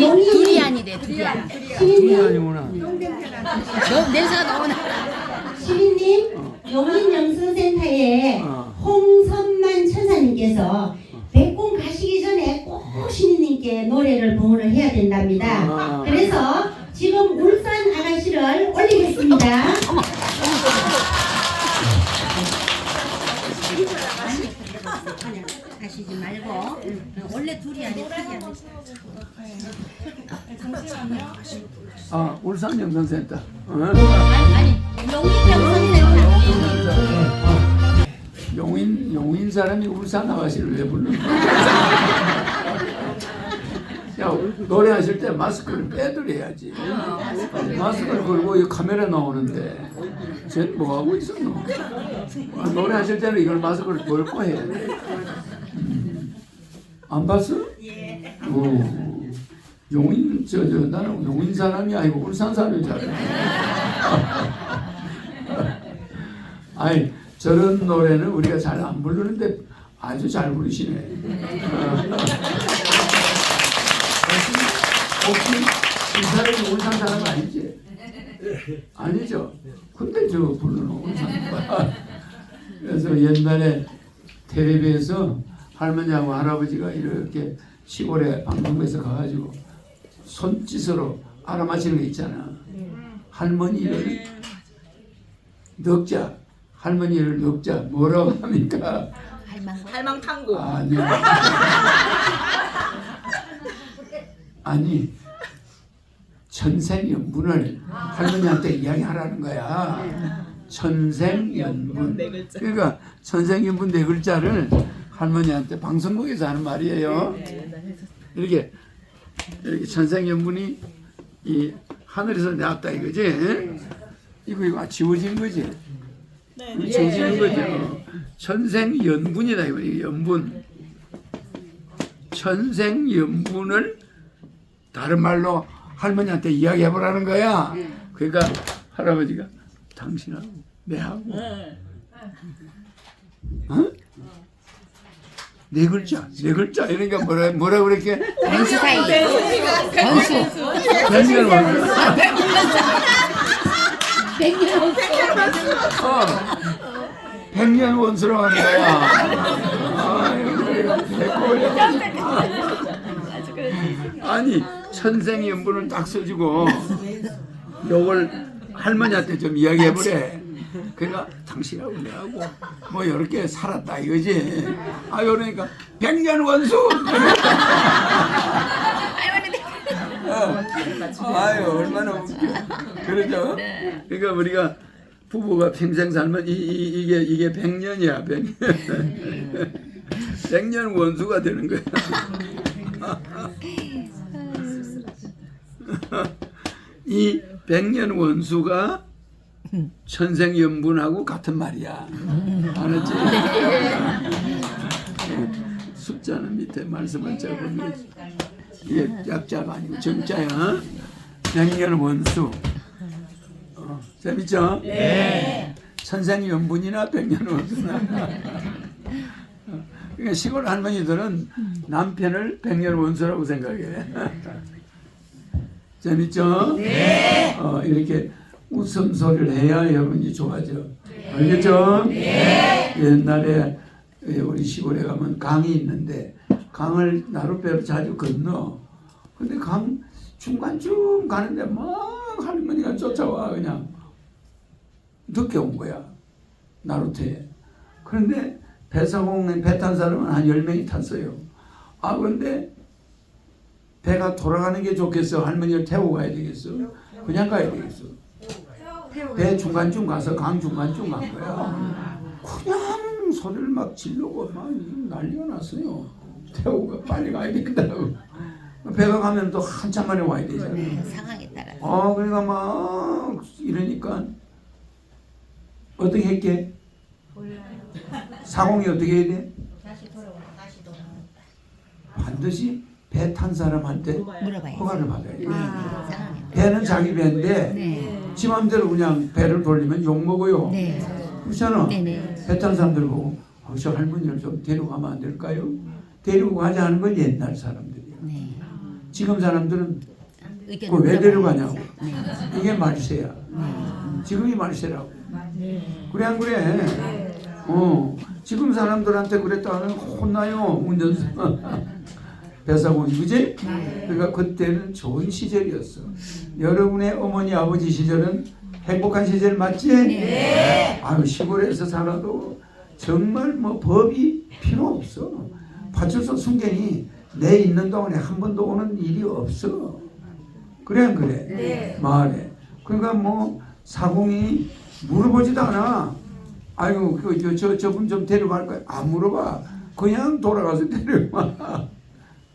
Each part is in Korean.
용인 두리안이래 두리안. 너 냄새가 너무 나. 시민님 용인 영성센터에 어. 홍선만 천사님께서 백공 가시기 전에 꼭 시민님께 노래를 봉헌을 해야 된답니다. 아. 그래서 지금 울산 아가씨를 올리겠습니다. 가시지 말고 원래 둘이 아니라 아 울산 영상센터. 어? 아니 용인 영성센터. 용인 용인 사람이 울산 아가씨를 왜 부르는 야 노래하실 때 마스크를 빼드려야지. 마스크를 걸고 이 카메라 나오는데 쟤뭐 하고 있었노? 아, 노래하실 때는 이걸 마스크를 걸고 해야 돼. 음. 안 봤어? 오. 용인 저저 나는 용인 사람이 아니고 울산 알았네. 아니 저런 노래는 우리가 잘 안 부르는데 아주 잘 부르시네. 혹시 이 사람이 울산 사람 아니지? 아니죠. 근데 저 부르는 울산. 그래서 옛날에 텔레비에서 할머니하고 할아버지가 이렇게 시골에 방송국에서 가가지고 손짓으로 알아맞히는 거 있잖아. 할머니를 넉자, 할머니를 넉자 뭐라고 합니까? 할망탕구. 아니. 아니. 천생연분을 할머니한테 이야기하라는 거야. 천생연분. 네. 그러니까 천생연분 네 글자를 할머니한테 방송국에서 하는 말이에요. 이렇게 이렇게 천생연분이 이 하늘에서 내왔다 이거지. 이거 이거 지워진 거지. 네. 지워지는 거죠. 천생연분이다 이거 이거 연분. 천생연분을 다른 말로 할머니한테 이야기해 보라는 거야. 그러니까 할아버지가 당신하고 내하고 어? 네 글자, 네 글자 이러니까 뭐라 뭐라 그랬게? 원수 사이. 원수. 백년 원수. 백년 원수. 어. 백년 원수라고 하는 거야. 아니 천생연분을 딱 써주고 요걸 할머니한테 좀 이야기해 보래. 그러니까 당신하고 내하고 뭐 이렇게 살았다 이거지. 아 그러니까 백년 원수. 어. 아유 얼마나 웃겨. 그러죠. 그러니까 우리가 부부가 평생 살면 이, 이, 이게 이게 백년이야 백년. 백년 원수가 되는 거야. 이 백년 원수가 천생연분하고 같은 말이야. 알았지? 숫자는 밑에 말씀을 적으면 이게 약자가 아니고 정자야. 백년 원수. 어, 재밌죠? 네. 천생연분이나 백년 원수나. 그러니까 시골 할머니들은 남편을 백년 원수라고 생각해. 재밌죠? 네. 어, 이렇게 웃음소리를 해야 여러분이 좋아져. 알겠죠? 네. 옛날에 우리 시골에 가면 강이 있는데 강을 나룻배로 자주 건너. 근데 강 중간쯤 가는데 막 할머니가 쫓아와 그냥 늦게 온 거야. 나루터에. 그런데 배사공에 배 탄 사람은 한 10명이 탔어요. 아, 근데 배가 돌아가는 게 좋겠어? 할머니를 태우고 가야 되겠어? 그냥 가야 되겠어? 배 중간쯤 가서 강 중간쯤 간 거야. 그냥 소리를 막 지르고 막 난리가 났어요. 태우고 빨리 가야 되겠다고. 배가 가면 또 한참 만에 와야 되잖아. 상황에 따라. 아, 그러니까 막 이러니까 어떻게 했게? 사공이 어떻게 해야 돼? 반드시 배 탄 사람한테 물어봐야지. 허가를 받아야 돼. 상황에. 배는 자기 배인데 네. 지 맘대로 그냥 배를 돌리면 욕 먹어요. 네. 그렇잖아. 네네. 배탄 사람들 보고 어, 저 할머니를 좀 데리고 가면 안 될까요? 데리고 가자 하는 건 옛날 사람들이야. 네. 지금 사람들은 의견 그왜 물어봐야지. 데려가냐고. 네. 이게 말세야. 지금이 말세라고. 그래 안 그래? 어 지금 사람들한테 그랬다는 혼나요 운전수. 배사공이 그지? 그러니까 그때는 좋은 시절이었어. 여러분의 어머니 아버지 시절은 행복한 시절 맞지? 네. 아유 시골에서 살아도 정말 뭐 법이 필요 없어. 파출소 순경이 내 있는 동안에 한 번도 오는 일이 없어. 그래 안 그래? 마을에. 그러니까 뭐 사공이 물어보지도 않아. 아유 그저 저, 저분 좀 데려갈 거야. 안 물어봐. 그냥 돌아가서 데려와.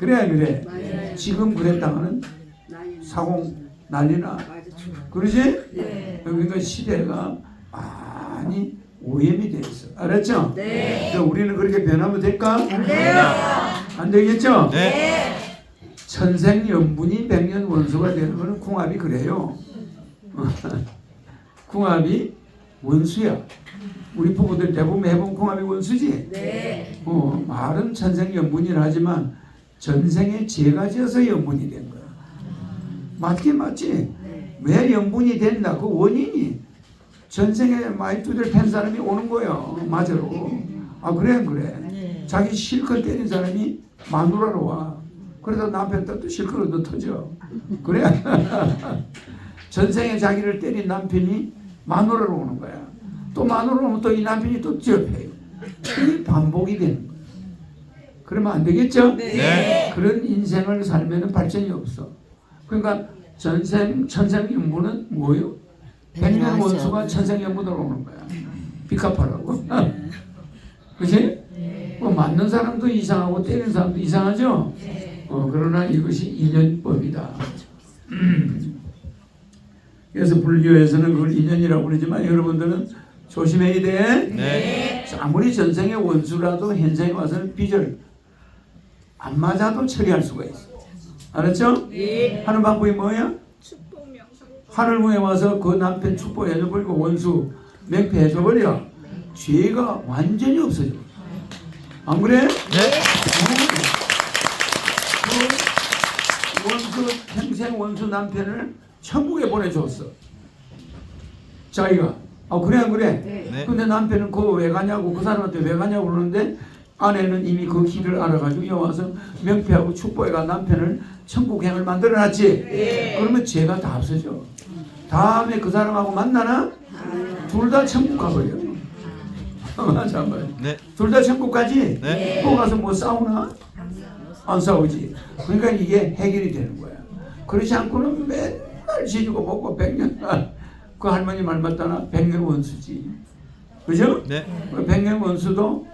그래 안 그래? 지금 그랬다가는 사공 난리나. 그러지? 그러니까 시대가 많이 오염이 돼 있어. 알았죠? 네. 우리는 그렇게 변하면 될까? 안 돼요. 안 되겠죠? 네. 천생연분이 백년 원수가 되는 거는 궁합이 그래요. 궁합이 원수야. 우리 부부들 대부분 해본 궁합이 원수지. 네. 어, 말은 천생연분이라 하지만 전생에 죄가 지어서 연분이 된 거야. 맞긴 맞지. 왜 연분이 됐나 그 원인이 전생에 많이 두들 팬 사람이 오는 거예요. 맞으로. 아 그래 안 그래. 자기 실컷 때린 사람이 마누라로 와. 그래서 남편 또 실컷 얻어 터져. 그래. 전생에 자기를 때린 남편이 마누라로 오는 거야. 또 마누라로 오면 또 이 남편이 또 지업해요. 이 반복이 되는 거야. 그러면 안 되겠죠? 네. 그런 인생을 살면 발전이 없어. 그러니까 전생 천생연분은 뭐요? 백년 원수가 천생연분으로 오는 거야. 비카파라고. 그지? 뭐 맞는 사람도 이상하고 때리는 사람도 이상하죠? 어, 그러나 이것이 인연법이다. 음. 그래서 불교에서는 그걸 인연이라고 그러지만 여러분들은 조심해야 돼. 네. 아무리 전생의 원수라도 현생에 와서는 빚을 안 맞아도 처리할 수가 있어. 알았죠? 하는 방법이 뭐야? 축복명. 하늘궁에 와서 그 남편 축복해줘버리고 원수 맹패해줘버려. 죄가 완전히 없어져. 안 그래? 그 원수 평생 원수 남편을 천국에 보내줬어. 자기가 아 그래 안 그래? 네. 근데 남편은 그거 왜 가냐고 그 사람한테 왜 가냐고 그러는데 아내는 이미 그 길을 알아가지고 여기 와서 명패하고 축복해가 남편을 천국행을 만들어놨지. 그러면 죄가 다 없어져. 다음에 그 사람하고 만나나? 둘 다 천국 가버려. 맞아 맞아. 네. 둘다 천국 가지? 네. 또 가서 뭐 싸우나? 안 싸우지. 그러니까 이게 해결이 되는 거야. 그렇지 않고는 맨날 지지고 먹고 백년 그 할머니 말 맞다나 백년 원수지. 그죠? 네. 그 백년 원수도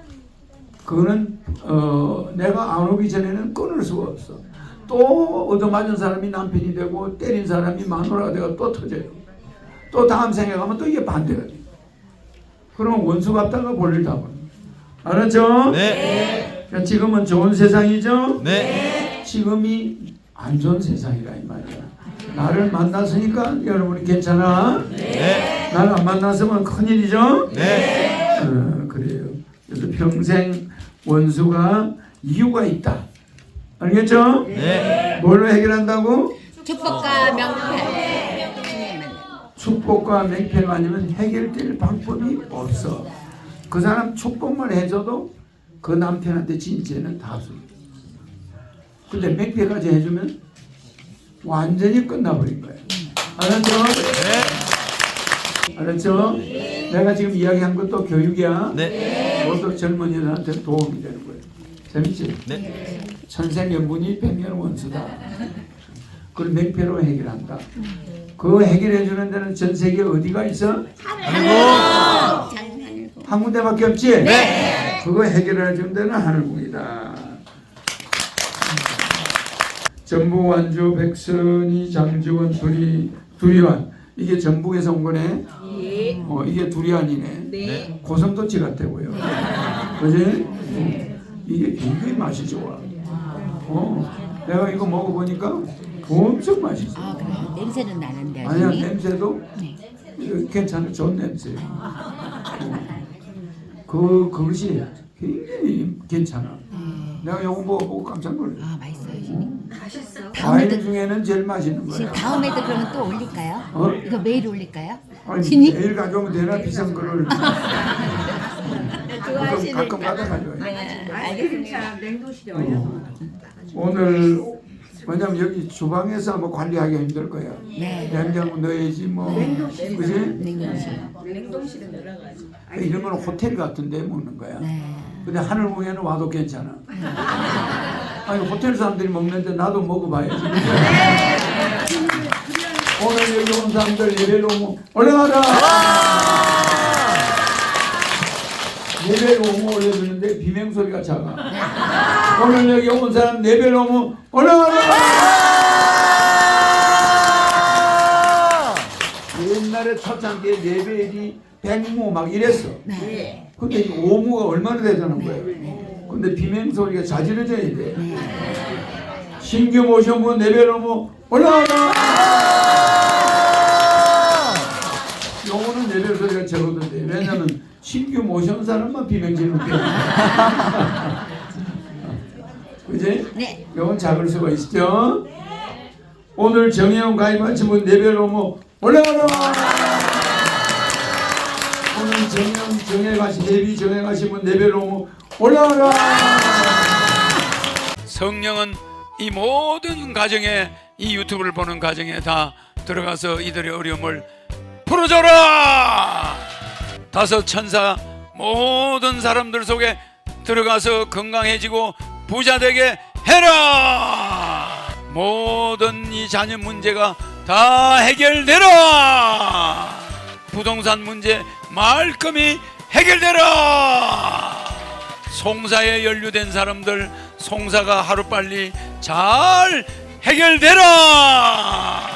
그거는 어, 내가 안 오기 전에는 끊을 수가 없어. 또 얻어맞은 사람이 남편이 되고 때린 사람이 마누라가 되고 또 터져요. 또 다음 생에 가면 또 이게 반대가 돼. 그러면 원수 같다가 볼일 다 보는. 알았죠? 네. 그러니까 지금은 좋은 세상이죠? 네. 지금이 안 좋은 세상이라 이 말이야. 나를 만났으니까 여러분이 괜찮아? 네. 나를 안 만났으면 큰일이죠? 네. 어, 그래요. 그래서 평생 원수가 이유가 있다. 알겠죠? 네. 뭘로 해결한다고? 축복과 명패. 축복과 맹패가 아니면 해결될 방법이 없어. 그 사람 축복만 해줘도 그 남편한테 진 죄는 다 없어. 근데 맹패까지 해주면 완전히 끝나버린 거야. 알았죠? 알았죠? 내가 지금 이야기한 것도 교육이야. 네. 모두 젊은이들한테 도움이 되는 거예요. 재밌지? 네. 천생연분이 백년 원수다. 그걸 맹패로 해결한다. 그 해결해 주는 데는 전 세계 어디가 있어? 장하늘고. 한 군데밖에 없지? 네. 그거 해결해 주는 데는 하늘궁이다. 전북 완주 백선이 장지원 두리 두리안 이게 전북에서 온 거네. 예. 어 이게 두리안이네. 네. 고성도치 같다고요. 그지? 어, 이게 굉장히 맛이 좋아. 어, 내가 이거 먹어보니까 엄청 맛있어. 아 그래 냄새는 나는데 아니야 아버님. 냄새도 네. 괜찮은 좋은 냄새. 어. 그 그것이 굉장히 괜찮아. 네. 내가 요거 먹어보고 깜짝 놀랐어. 아 다음에도 중에는 제일 맛있는 지금 거야. 다음에도 그러면 또 올릴까요? 어? 이거 매일 올릴까요? 아니 진이? 내일 가져오면 되나 비싼 거를 가끔 가끔 가져 가져와요. 네, 알겠습니다. 냉동실에 어. 얼려서 오늘 왜냐면 여기 주방에서 뭐 관리하기 힘들 거야. 네. 냉장고 넣어야지 뭐 그지? 냉동실. 냉동실은 여러 가지. 이런 거는 호텔 같은데 먹는 거야. 네. 근데 하늘공에는 와도 괜찮아. 아니 호텔 사람들이 먹는데 나도 먹어봐야지. 오늘 여기 온 사람들 예배로 올라가라. 예배로 오면 올려주는데 비명 소리가 작아. 오늘 여기 온 사람 예배로 오면 올라가라. 옛날에 초창기에 예배일이 백모 막 이랬어. 네. 근데 이 오모가 얼마나 되자는 거예요. 근데 비명 소 리가 자지러져야 돼. 신규 모셔 분 내배로모 올라가라. 요거는 내별 소리가 돼. 왜냐면 신규 모션 사람만 비명 지르는 거야. 그지? 네. 요건 작을 수가 있죠. 오늘 정혜원 가입하신 분 내별로모 올라가라. 오늘 정혜원 정혜 가신 예비 정혜 가신 분 내별로모 올라가라. 성령은 이 모든 가정에 이 유튜브를 보는 가정에 다 들어가서 이들의 어려움을 풀어줘라. 다섯 천사 모든 사람들 속에 들어가서 건강해지고 부자 되게 해라. 모든 이 자녀 문제가 다 해결되라. 부동산 문제 말끔히 해결되라. 송사에 연루된 사람들 송사가 하루빨리 잘 해결되라.